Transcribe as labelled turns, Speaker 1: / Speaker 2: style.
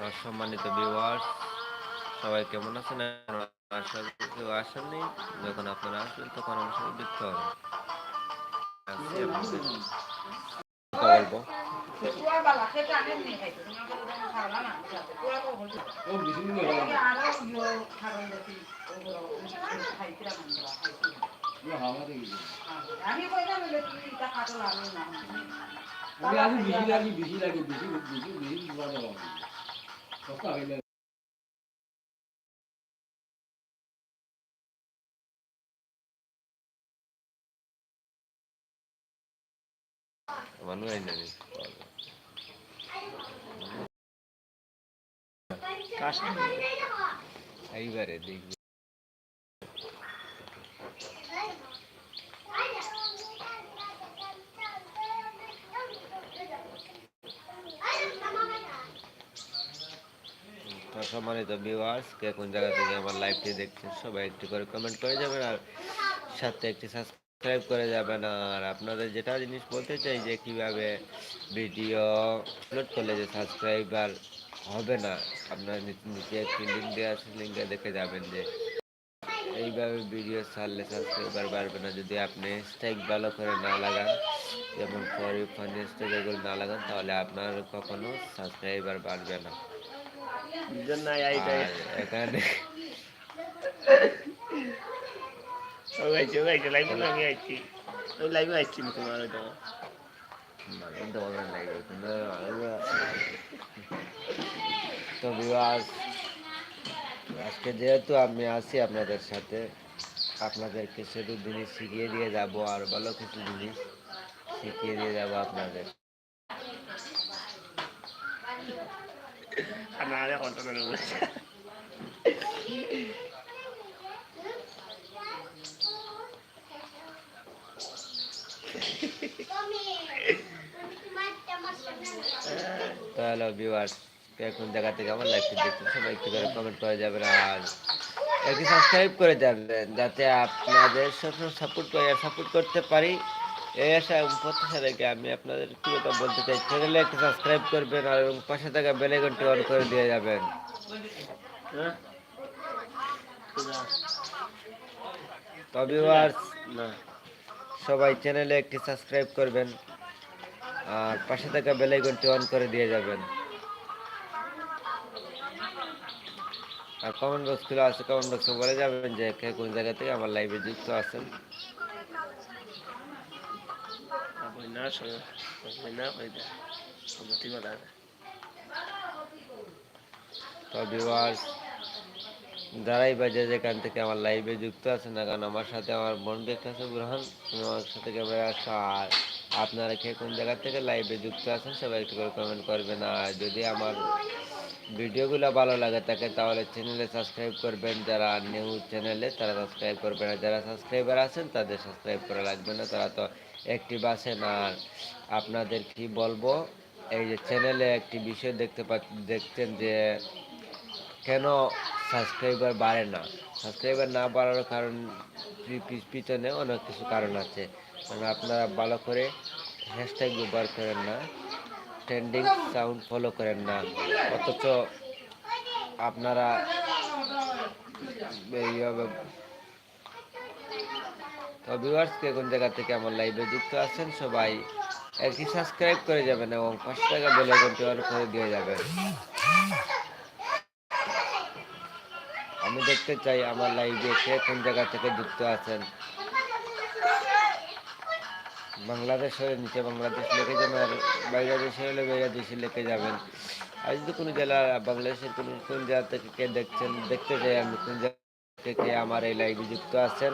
Speaker 1: তো সম্মানিত ভিউয়ার্স সবাই কেমন আছেন আশা করি কেউ আসেননি যখন আপনারা আসবেন তখন আমার সাথে দেখতে হবে বলব
Speaker 2: আমি কইলাম তুই এটা কাটো লাগে না
Speaker 3: আমি আজ বিজি লাগি বিজি লাগি বিজি বিজি বিজি হইলে
Speaker 1: মানুষ এইবারে দেখবি সম্মানিত ভিউয়ার্স কে কোন জায়গা থেকে আমার লাইভটি দেখছেন, সবাই একটু করে কমেন্ট করে যাবেন আর সাথে একটি সাবস্ক্রাইব করে যাবেন। আর আপনাদের যেটা জিনিস বলতে চাই যে, কীভাবে ভিডিও আপলোড করলে যে সাবস্ক্রাইবার হবে না, আপনার নিচে একটি লিঙ্ক দেওয়া আছে লিঙ্কে দেখে যাবেন যে, এইভাবে ভিডিও ছাড়লে সাবস্ক্রাইবার বাড়বে না। যদি আপনি স্ট্রাইক ভালো করে না লাগান, যেমন ফরি ফানি স্ট্রাইক এগুলো না লাগান, তাহলে আপনার কখনো সাবস্ক্রাইবার বাড়বে না। তো বিবাস আজকে যেহেতু আমি আছি আপনাদের সাথে আপনাদেরকে শুধু জিনিস শিখিয়ে দিয়ে যাব আর ভালো কিছু জিনিস শিখিয়ে দিয়ে যাব আপনাদের। হ্যালো ভিউয়ার্স কোন জায়গা থেকে আমার দেখছেন সবাই একটু করে কমেন্ট করে যাবেন আর একটু সাবস্ক্রাইব করে যাবেন যাতে আপনাদের সবসময় সাপোর্ট করে সাপোর্ট করতে পারি এই আশা প্রত্যাশা রেখে আমি আপনাদের কি কথা বলতে চাই। চ্যানেলে একটু সাবস্ক্রাইব করবেন আর এবং পাশে থাকা বেল আইকনটি অন করে দিয়ে যাবেন।
Speaker 4: হ্যাঁ
Speaker 1: তো সবাই চ্যানেলে একটি সাবস্ক্রাইব করবেন আর পাশে থাকা বেল আইকনটি অন করে দিয়ে যাবেন। আর কমেন্ট বক্স খুলে আছে কমেন্ট বক্সে বলে যাবেন যে কোন জায়গা থেকে আমার লাইভে যুক্ত আছেন।
Speaker 4: আপনি না শোনো আপনি না কই দে সত্যি কথা
Speaker 1: তো ভিউয়ার্স যারাই বাজে যেখান থেকে আমার লাইভে যুক্ত আছেন না কারণ আমার সাথে আমার বন্ধু একটা আছে বুরহান তুমি আমার সাথে ক্যামেরা আসো আর আপনারা কে কোন জায়গা থেকে লাইভে যুক্ত আছেন সবাই একটু করে কমেন্ট করবেন আর যদি আমার ভিডিওগুলো ভালো লাগে থাকে তাহলে চ্যানেলে সাবস্ক্রাইব করবেন যারা নিউ চ্যানেলে তারা সাবস্ক্রাইব করবেন আর যারা সাবস্ক্রাইবার আছেন তাদের সাবস্ক্রাইব করা লাগবে না তারা তো অ্যাক্টিভ আছেন আর আপনাদের কি বলব? এই যে চ্যানেলে একটি বিষয় দেখতে পা দেখছেন যে কেন সাবস্ক্রাইবার বাড়ে না? সাবস্ক্রাইবার না বাড়ানোর কারণ পিছনে অনেক কিছু কারণ আছে। কারণ আপনারা ভালো করে হ্যাশট্যাগ ব্যবহার করেন না ট্রেন্ডিং সাউন্ড ফলো করেন না। অথচ আপনারা এইভাবে তো ভিউয়ার্সকে কোন জায়গা থেকে আমার লাইভে যুক্ত আছেন সবাই একটি সাবস্ক্রাইব করে যাবেন এবং পাঁচশো টাকা বেলে ঘন্টি অন করে দিয়ে যাবেন। আমি দেখতে চাই আমার লাইভে কে কোন জায়গা থেকে যুক্ত আছেন। বাংলাদেশ হলে নিচে বাংলাদেশ লিখে যাবেন আর বাংলাদেশে হলে বাংলাদেশে লিখে যাবেন। আর যদি কোনো জেলা বাংলাদেশের কোনো কোন জায়গা থেকে কে দেখছেন, দেখতে চাই আমি কোন জায়গা থেকে আমার এই লাইভে যুক্ত আছেন।